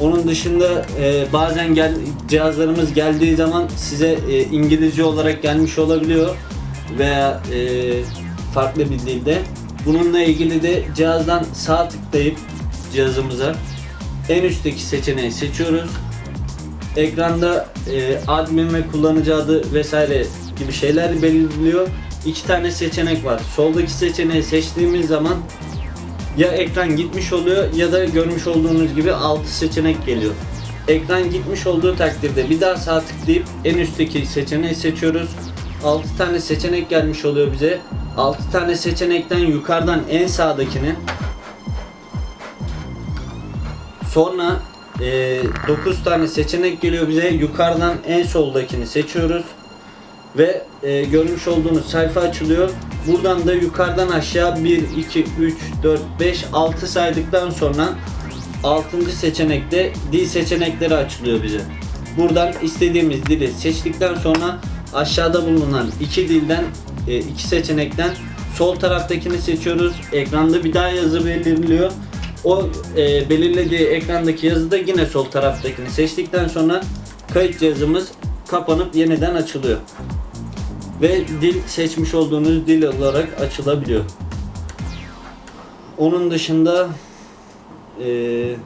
Onun dışında e, bazen gel, cihazlarımız geldiği zaman size e, İngilizce olarak gelmiş olabiliyor veya e, farklı bir dilde. Bununla ilgili de cihazdan sağ tıklayıp cihazımıza en üstteki seçeneği seçiyoruz. Ekranda e, admin ve kullanıcı adı vesaire gibi şeyler belirliyor. İki tane seçenek var. Soldaki seçeneği seçtiğimiz zaman ya ekran gitmiş oluyor ya da görmüş olduğunuz gibi 6 seçenek geliyor. Ekran gitmiş olduğu takdirde bir daha sağ tıklayıp en üstteki seçeneği seçiyoruz. 6 tane seçenek gelmiş oluyor bize. 6 tane seçenekten yukarıdan en sağdakini Sonra 9 tane seçenek geliyor bize. Yukarıdan en soldakini seçiyoruz. Ve e, görmüş olduğunuz sayfa açılıyor. Buradan da yukarıdan aşağı 1, 2, 3, 4, 5, 6 saydıktan sonra 6. seçenekte dil seçenekleri açılıyor bize. Buradan istediğimiz dili seçtikten sonra aşağıda bulunan iki dilden e, iki seçenekten sol taraftakini seçiyoruz. Ekranda bir daha yazı belirliyor. O e, belirlediği ekrandaki yazıda yine sol taraftakini seçtikten sonra kayıt cihazımız kapanıp yeniden açılıyor. Ve dil seçmiş olduğunuz dil olarak açılabiliyor. Onun dışında e,